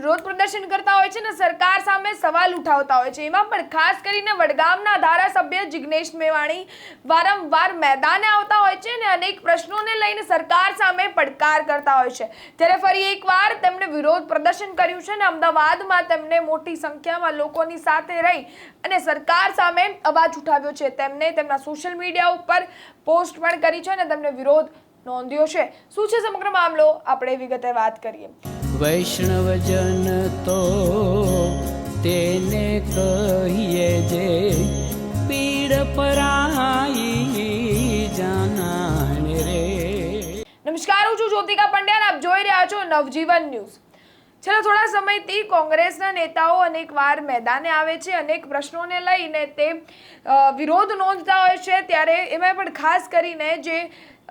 વિરોધ પ્રદર્શન કરતા હોય છે ને સરકાર સામે સવાલ ઉઠાવતા હોય છે. એમાં પણ ખાસ કરીને વડગામના ધારાસભ્ય જિગ્નેશ મેવાણી વારંવાર મેદાને આવતા હોય છે ને અનેક પ્રશ્નોને લઈને સરકાર સામે પડકાર કરતા હોય છે. ત્યારે ફરી એકવાર તેમણે વિરોધ પ્રદર્શન કર્યું છે ને અમદાવાદમાં તેમણે મોટી સંખ્યામાં લોકોની સાથે રહી અને સરકાર સામે અવાજ ઉઠાવ્યો છે. તેમને તેમના સોશિયલ મીડિયા ઉપર પોસ્ટ પણ કરી છે અને તેમને વિરોધ નોંધ્યો છે. શું છે સમગ્ર મામલો? આપણે વિગતે વાત કરીએ. વૈષ્ણવજન તો તેને કહીએ જે પીડ પરાઈ જાનાને રે. નમસ્કાર, હું છું જ્યોતિકા પંડ્યા આપ જોઈ રહ્યા છો નવજીવન ન્યૂઝ. છેલ્લા થોડા સમયથી કોંગ્રેસના નેતાઓ અનેક વાર મેદાને આવે છે, અનેક પ્રશ્નોને લઈને તે વિરોધ નોંધતા હોય છે. ત્યારે એમાં પણ ખાસ કરીને જે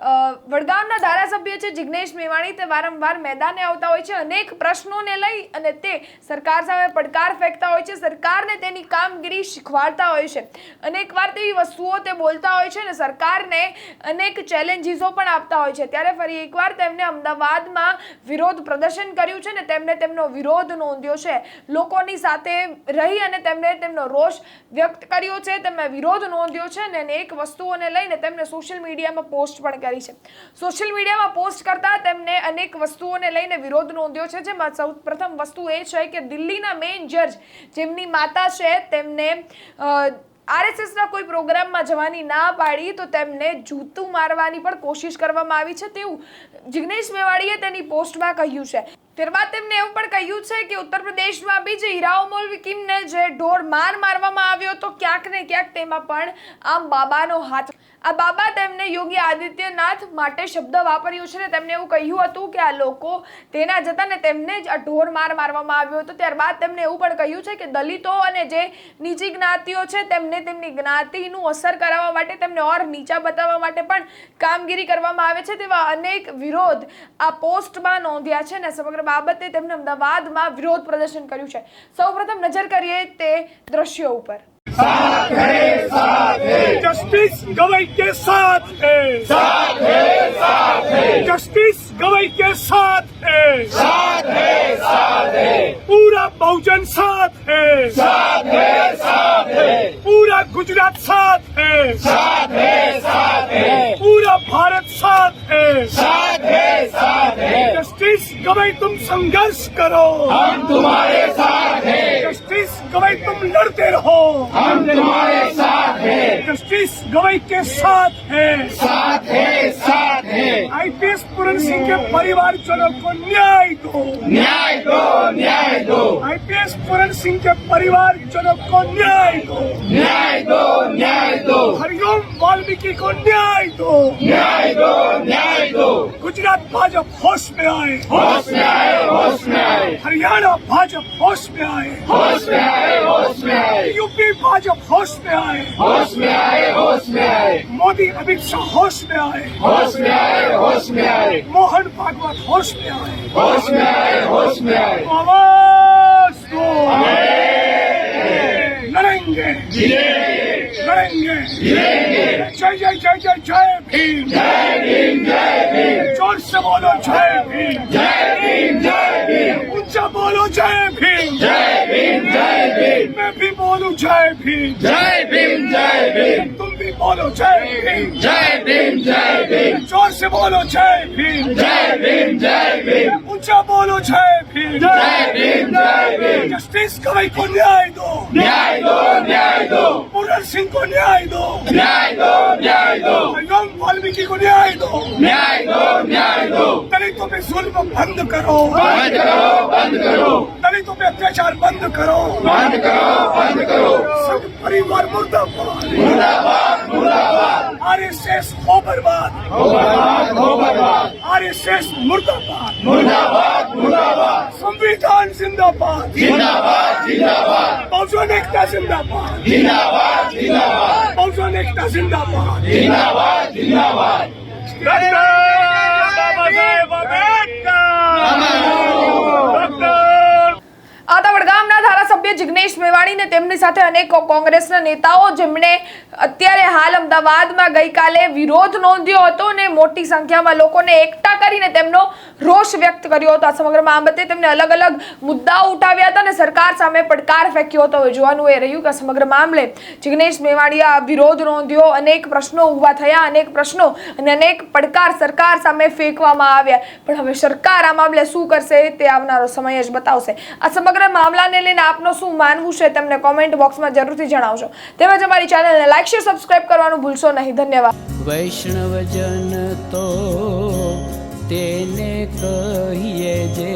વડગામના ધારાસભ્ય છે જિગ્નેશ મેવાણી. તે વારંવાર મેદાને આવતા હોય છે, અનેક પ્રશ્નોને લઈ અને તે સરકાર સામે પડકાર ફેંકતા હોય છે, સરકારને તેની કામગીરી શીખવાડતા હોય છે. અનેક વાર તેવી વસ્તુઓ તે બોલતા હોય છે અને સરકારને અનેક ચેલેન્જીસો પણ આપતા હોય છે. ત્યારે ફરી એકવાર તેમણે અમદાવાદમાં વિરોધ પ્રદર્શન કર્યું છે ને તેમણે તેમનો વિરોધ નોંધ્યો છે. લોકોની સાથે રહી અને તેમણે તેમનો રોષ વ્યક્ત કર્યો છે. તેમણે વિરોધ નોંધ્યો છે અને અનેક વસ્તુઓને લઈને તેમને સોશિયલ મીડિયામાં પોસ્ટ પણ કરી છે. સોશિયલ મીડિયામાં પોસ્ટ કરતા તેમને અનેક વસ્તુઓને લઈને વિરોધ નોંધ્યો છે. જેમાં સૌ પ્રથમ વસ્તુ એ છે કે દિલ્હીના મેઇન જજ જેમની માતા છે તેમને આરએસએસના કોઈ પ્રોગ્રામમાં જવાની ના પાડી તો તેમને જૂતું મારવાની પણ કોશિશ કરવામાં આવી છે. તેવું જિગ્નેશ મેવાડીએ તેની પોસ્ટમાં કહ્યું છે. ત્યારબાદ તેમને એવું પણ કહ્યું છે કે ઉત્તર પ્રદેશમાં બી જે હીરાઓ મોલવિકીમને જે ઢોર માર મારવામાં આવ્યો તો ક્યાંક ને ક્યાંક તેમાં પણ આમ બાબાનો હાથ આ બાબા તેમને યોગી આદિત્યનાથ માટે શબ્દ વાપર્યો છે ને તેમને એવું કહ્યું હતું કે આ લોકો તેના જતા ને તેમને જ ઢોર માર મારવામાં આવ્યો હતો. ત્યારબાદ તેમને એવું પણ કહ્યું છે કે દલિતો અને જે નીચી જ્ઞાતિઓ છે તેમને તેમની જ્ઞાતિનું અસર કરાવવા માટે તેમને ઓર નીચા બતાવવા માટે પણ કામગીરી કરવામાં આવે છે તેવા અનેક વિરોધ આ પોસ્ટમાં નોંધ્યા છે ને સમગ્ર બાબતે તેમને અમદાવાદમાં વિરોધ પ્રદર્શન કર્યું છે. સૌપ્રથમ નજર કરીએ તે દ્રશ્યો ઉપર. ساتھ ہے ساتھ ہے جسٹس گوئی کے ساتھ ہے ساتھ ہے ساتھ ہے جسٹس گوئی کے ساتھ ہے ساتھ ہے ساتھ ہے پورا بہجن ساتھ ہے ساتھ ہے ساتھ ہے پورا گجرات ساتھ ہے ساتھ ہے ساتھ ہے پورا بھارت ساتھ ہے ساتھ ہے ساتھ ہے جسٹس گوئی تم سنگرش کرو ہم تمہارے ساتھ ہیں ہم تمہارے ساتھ ہیں۔ جسٹس گوئی کے ساتھ ہیں۔ ساتھ ہیں ساتھ ہیں۔ آئی پی ایس پورن سنگھ کے پریوار جنوں کو نیائے دو۔ نیائے دو نیائے دو۔ آئی پی ایس پورن سنگھ کے پریوار جنوں کو نیائے دو۔ نیائے دو نیائے دو۔ ہریوم والمکی کو نیائے دو۔ نیائے دو نیائے دو۔ گجرات بھاجپ ہوش میں آئے۔ ہوش میں آئے ہوش میں آئے۔ ہریانہ بھاجپ ہوش میں آئے۔ ہوش میں آئے ہوش यूपी भाजपा होश में आए होश में आए होश में आए मोदी अमित शाह होश में आए होश में आए होश में आए मोहन भागवत होश में आए होश में आए होश में आए आवाज दो लड़ेंगे लड़ेंगे जय जय जय जय जय भीम जय भीम जय भीम जोर से बोलो जय भीम जय भीम जय भीम ऊंचा बोलो जय भीम जय भीम जय भीम मैं भी बोलूं जय भीम जय भीम जय भीम तुम भी बोलो जय भीम जय भीम जय भीम जोर से बोलो जय भीम जय भीम जय भीम ऊंचा बोलो जय भीम जय भीम जय भीम जस्टिस कवई को न्याय दो न्याय दो न्याय दो पूरन सिंह को न्याय दो न्याय दो न्याय दो हरिओम वाल्मीकि को न्याय दो न्याय दो न्याय दो दलितों पे जुल्म बंद करो बंद करो बंद करो दलितों पे अत्याचार बंद करो बंद करो बंद करो सब परिवार मुर्दाबाद मुर्दाबाद मुर्दाबाद आरएसएस हो बर्बाद हो बर्बाद हो बर्बाद आरएसएस मुर्दाबाद मुर्दाबाद मुर्दाबाद संविधान जिंदाबाद जिंदाबाद जिंदाबाद बहुजन एकता जिंदाबाद जिंदाबाद जिंदाबाद बहुजन एकता जिंदाबाद जिंदाबाद जिंदाबाद ધારાસભ્ય જિગ્નેશ મેવાણી ને તેમની સાથે અનેક કોંગ્રેસના નેતાઓ, જેમણે અત્યારે હાલ અમદાવાદમાં ગઈકાલે વિરોધ નોંધ્યો હતો ને મોટી સંખ્યામાં લોકોને એકઠા કરીને તેમનો રોષ વ્યક્ત કર્યો હતો આ સમગ્ર બાબતે. તેમને અલગ અલગ મુદ્દાઓ ઉઠાવ્યા હતા અને સરકાર સામે પડકાર ફેંક્યો હતો. જોવાનું એ રહ્યું કે સમગ્ર મામલે જિગ્નેશ મેવાડિયા વિરોધ નોંધ્યો. અનેક પ્રશ્નો ઊભા થયા, અનેક પ્રશ્નો અને અનેક પડકાર સરકાર સામે ફેંકવામાં આવ્યા. પણ હવે સરકાર આ મામલે શું કરશે તે આવનારો સમય જ બતાવશે. આ સમગ્ર મામલાને લઈને આપનું શું માનવું છે તેમને કોમેન્ટ બોક્સમાં જરૂરથી જણાવજો. તેમજ અમારી ચેનલને લાઈક શેર સબસ્ક્રાઇબ કરવાનું ભૂલશો નહીં. ધન્યવાદ. વૈષ્ણવજન તો કહીએ જે